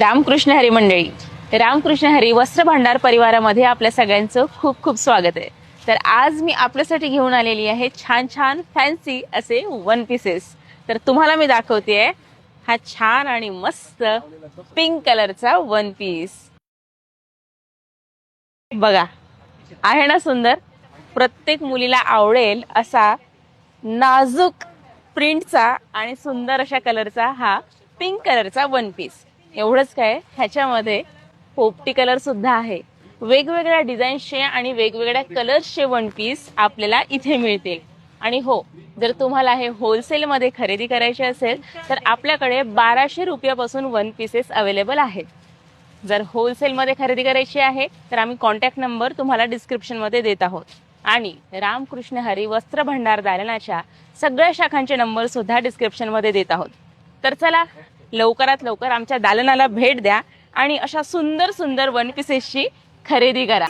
रामकृष्ण हरी मंडळी रामकृष्ण हरी वस्त्र भांडार परिवारामध्ये आपल्या सगळ्यांचं खूप खूप स्वागत आहे. तर आज मी आपल्यासाठी घेऊन आलेली आहे छान छान फॅन्सी असे वन पीसेस तर तुम्हाला मी दाखवते हा छान आणि मस्त पिंक कलरचा वन पीस बघा आहे ना सुंदर? प्रत्येक मुलीला आवडेल असा नाजूक प्रिंटचा आणि सुंदर अशा कलरचा हा पिंक कलरचा वन पीस एवढंच काय ह्याच्यामध्ये पोपटी कलर सुद्धा आहे. वेगवेगळ्या डिझाईन्सचे आणि वेगवेगळ्या कलर्सचे वन पीस आपल्याला इथे मिळतील. आणि हो जर तुम्हाला हे होलसेलमध्ये खरेदी करायचे असेल तर आपल्याकडे बाराशे रुपयापासून वन पीसेस अवेलेबल आहेत. जर होलसेलमध्ये खरेदी करायची आहे तर आम्ही कॉन्टॅक्ट नंबर तुम्हाला डिस्क्रिप्शनमध्ये देत आहोत. आणि रामकृष्ण हरी वस्त्र भंडार दालनाच्या सगळ्या शाखांचे नंबर सुद्धा डिस्क्रिप्शनमध्ये देत आहोत. तर चला लवकरात लवकर आमच्या दालनाला भेट द्या आणि अशा सुंदर सुंदर वन पीसेसची खरेदी करा.